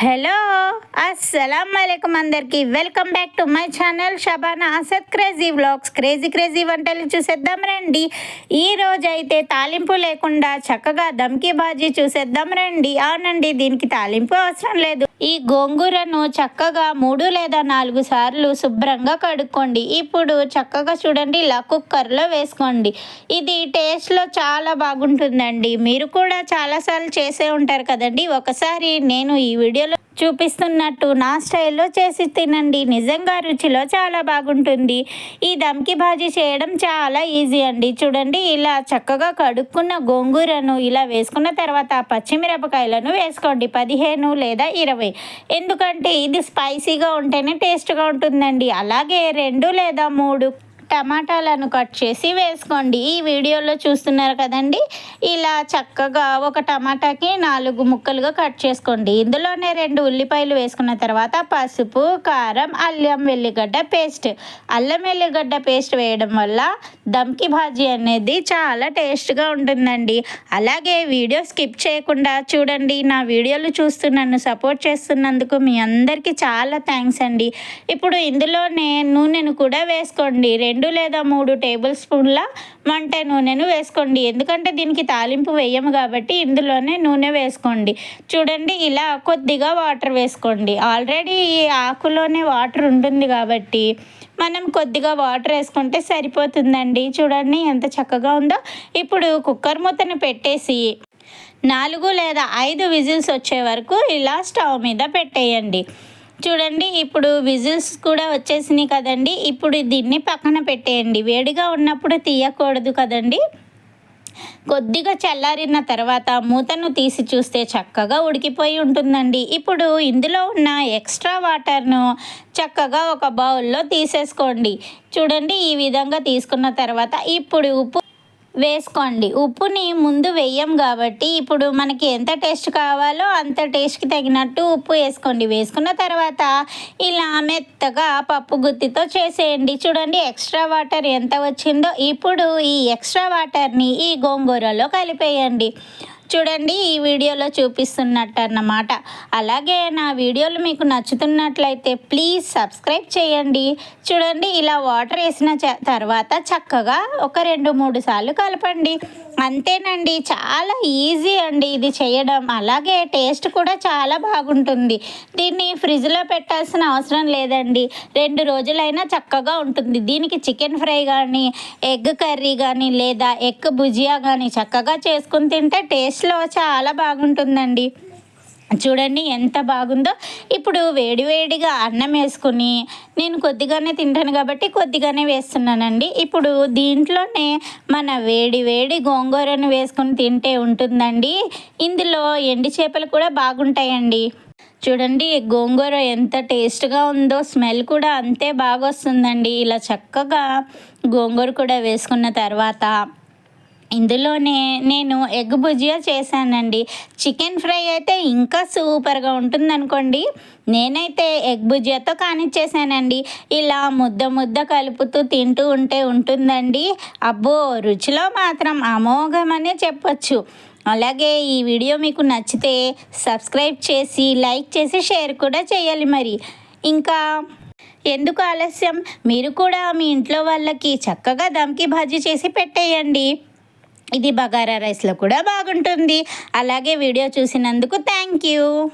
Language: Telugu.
హలో అస్సలం అయికం అందరికి. Welcome back to my channel Shabana Asad crazy vlogs. Crazy crazy వంటలు చూసేద్దాం రండి. ఈ అయితే తాలింపు లేకుండా చక్కగా దమ్కి బాజీ చూసేద్దాం రండి. అవునండి దీనికి తాలింపు అవసరం లేదు. ఈ గోంగూరను చక్కగా మూడు లేదా నాలుగు సార్లు శుభ్రంగా కడుక్కోండి. ఇప్పుడు చక్కగా చూడండి ఇలా కుక్కర్లో వేసుకోండి. ఇది టేస్ట్లో చాలా బాగుంటుందండి. మీరు కూడా చాలాసార్లు చేసే ఉంటారు కదండి. ఒకసారి నేను ఈ వీడియో వీడియోలో చూపిస్తున్నట్టు నా స్టైల్లో చేసి తినండి. నిజంగా రుచిలో చాలా బాగుంటుంది. ఈ దమ్కి భాజీ చేయడం చాలా ఈజీ అండి. చూడండి ఇలా చక్కగా కడుక్కున్న గోంగూరను ఇలా వేసుకున్న తర్వాత పచ్చిమిరపకాయలను వేసుకోండి. పదిహేను లేదా ఇరవై. ఎందుకంటే ఇది స్పైసీగా ఉంటేనే టేస్ట్గా ఉంటుందండి. అలాగే రెండు లేదా మూడు టమాటాలను కట్ చేసి వేసుకోండి. ఈ వీడియోలో చూస్తున్నారు కదండి? ఇలా చక్కగా ఒక టమాటాకి నాలుగు ముక్కలుగా కట్ చేసుకోండి. ఇందులోనే రెండు ఉల్లిపాయలు వేసుకున్న తర్వాత పసుపు కారం అల్లం వెల్లిగడ్డ పేస్ట్. అల్లం వెల్లిగడ్డ పేస్ట్ వేయడం వల్ల దమ్కి భాజీ అనేది చాలా టేస్ట్గా ఉంటుందండి. అలాగే వీడియో స్కిప్ చేయకుండా చూడండి. నా వీడియోలు చూస్తూ నన్ను సపోర్ట్ చేస్తున్నందుకు మీ అందరికీ చాలా థ్యాంక్స్ అండి. ఇప్పుడు ఇందులోనే నూనెను కూడా వేసుకోండి. రెండు రెండు లేదా మూడు టేబుల్ స్పూన్ల వంట నూనెను వేసుకోండి. ఎందుకంటే దీనికి తాలింపు వేయము కాబట్టి ఇందులోనే నూనె వేసుకోండి. చూడండి ఇలా కొద్దిగా వాటర్ వేసుకోండి. ఆల్రెడీ ఈ ఆకులోనే వాటర్ ఉంటుంది కాబట్టి మనం కొద్దిగా వాటర్ వేసుకుంటే సరిపోతుందండి. చూడండి ఎంత చక్కగా ఉందో. ఇప్పుడు కుక్కర్ మూతను పెట్టేసి నాలుగు లేదా ఐదు విజిల్స్ వచ్చే వరకు ఇలా స్టవ్ మీద పెట్టేయండి. చూడండి ఇప్పుడు విజిల్స్ కూడా వచ్చేసినాయి కదండి. ఇప్పుడు దీన్ని పక్కన పెట్టేయండి. వేడిగా ఉన్నప్పుడు తీయకూడదు కదండి. కొద్దిగా చల్లారిన తర్వాత మూతను తీసి చూస్తే చక్కగా ఉడికిపోయి ఉంటుందండి. ఇప్పుడు ఇందులో ఉన్న ఎక్స్ట్రా వాటర్ను చక్కగా ఒక బౌల్లో తీసేసుకోండి. చూడండి ఈ విధంగా తీసుకున్న తర్వాత ఇప్పుడు ఉప్పు వేసుకోండి. ఉప్పుని ముందు వేయం కాబట్టి ఇప్పుడు మనకి ఎంత టేస్ట్ కావాలో అంత టేస్ట్కి తగినట్టు ఉప్పు వేసుకోండి. వేసుకున్న తర్వాత ఇలా మెత్తగా పప్పు గుత్తితో చేసేయండి. చూడండి ఎక్స్ట్రా వాటర్ ఎంత వచ్చిందో. ఇప్పుడు ఈ ఎక్స్ట్రా వాటర్ని ఈ గోంగూరలో కలిపేయండి. చూడండి ఈ వీడియోలో చూపిస్తున్నట్టు అన్నమాట అలాగే నా వీడియోలు మీకు నచ్చుతున్నట్లయితే ప్లీజ్ సబ్స్క్రైబ్ చేయండి. చూడండి ఇలా వాటర్ వేసిన తర్వాత చక్కగా ఒక రెండు మూడు సార్లు కలపండి. అంతేనండి. చాలా ఈజీ అండి ఇది చేయడం. అలాగే టేస్ట్ కూడా చాలా బాగుంటుంది. దీన్ని ఫ్రిడ్జ్లో పెట్టాల్సిన అవసరం లేదండి. రెండు రోజులైనా చక్కగా ఉంటుంది. దీనికి చికెన్ ఫ్రై కానీ ఎగ్ కర్రీ కానీ లేదా ఎగ్ భుజియా కానీ చక్కగా చేసుకుని తింటే టేస్ట్లో చాలా బాగుంటుందండి. చూడండి ఎంత బాగుందో. ఇప్పుడు వేడివేడిగా అన్నం వేసుకుని నేను కొద్దిగానే తింటాను కాబట్టి కొద్దిగానే వేస్తున్నానండి. ఇప్పుడు దీంట్లోనే మన వేడి వేడి గోంగూరను వేసుకొని తింటే ఉంటుందండి. ఇందులో ఎండి చేపలు కూడా బాగుంటాయండి. చూడండి గోంగూర ఎంత టేస్ట్గా ఉందో స్మెల్ కూడా అంతే బాగా వస్తుందండి ఇలా చక్కగా గోంగూర కూడా వేసుకున్న తర్వాత ఇందులోనే నేను ఎగ్ భుజియా చేశానండి. చికెన్ ఫ్రై అయితే ఇంకా సూపర్గా ఉంటుంది అనుకోండి నేనైతే ఎగ్ భుజియాతో కానిచ్చేసానండి. ఇలా ముద్ద ముద్ద కలుపుతూ తింటూ ఉంటే ఉంటుందండి. అబ్బో రుచిలో మాత్రం అమోఘమనే చెప్పచ్చు. అలాగే ఈ వీడియో మీకు నచ్చితే సబ్స్క్రైబ్ చేసి లైక్ చేసి షేర్ కూడా చేయాలి మరి. ఇంకా ఎందుకు ఆలస్యం? మీరు కూడా మీ ఇంట్లో వాళ్ళకి చక్కగా దమ్కి భాజీ చేసి పెట్టేయండి. ఇది బగారా రైస్లో కూడా బాగుంటుంది. అలాగే వీడియో చూసినందుకు థ్యాంక్ యూ